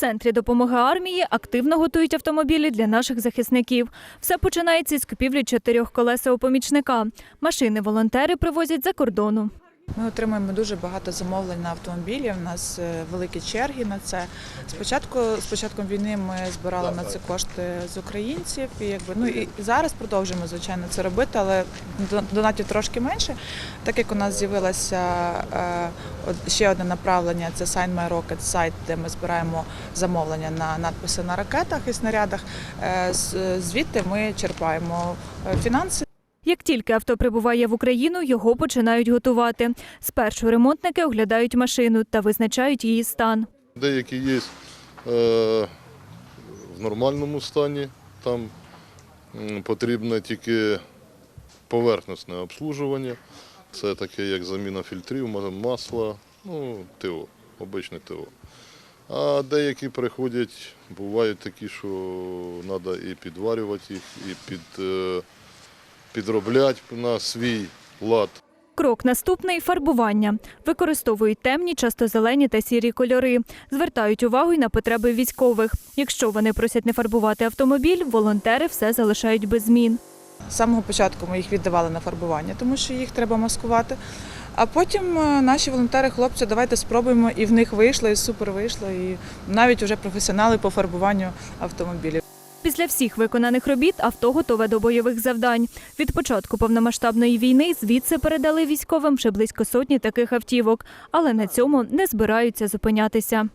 центрі допомоги армії активно готують автомобілі для наших захисників. Все починається з купівлі чотирьох колеса у помічника. Машини волонтери привозять за кордону. Ми отримуємо дуже багато замовлень на автомобілі. У нас е, великі черги на це. Спочатку з початком війни ми збирали на це кошти з українців, і якби ну і зараз продовжуємо звичайно це робити, але до- донатів трошки менше. Так як у нас з'явилося е, ще одне направлення, це Sign My Rocket сайт, де ми збираємо замовлення на надписи на ракетах і снарядах. е, Звідти ми черпаємо фінанси. Як тільки авто прибуває в Україну, його починають готувати. Спершу ремонтники оглядають машину та визначають її стан. Деякі є е, в нормальному стані, там потрібне тільки поверхностне обслужування. Це таке, як заміна фільтрів, масла, ну, ТО, обичне ТО. А деякі приходять, бувають такі, що треба і підварювати їх, і під, підробляти на свій лад. Крок наступний фарбування. Використовують темні, часто зелені та сірі кольори. Звертають увагу й на потреби військових. Якщо вони просять не фарбувати автомобіль, волонтери все залишають без змін. З самого початку ми їх віддавали на фарбування, тому що їх треба маскувати. А потім е, наші волонтери, хлопці, давайте спробуємо, і в них вийшло, і супер вийшло. І навіть вже професіонали по фарбуванню автомобілів. Після всіх виконаних робіт авто готове до бойових завдань. Від початку повномасштабної війни звідси передали військовим ще близько сотні таких автівок, але на цьому не збираються зупинятися.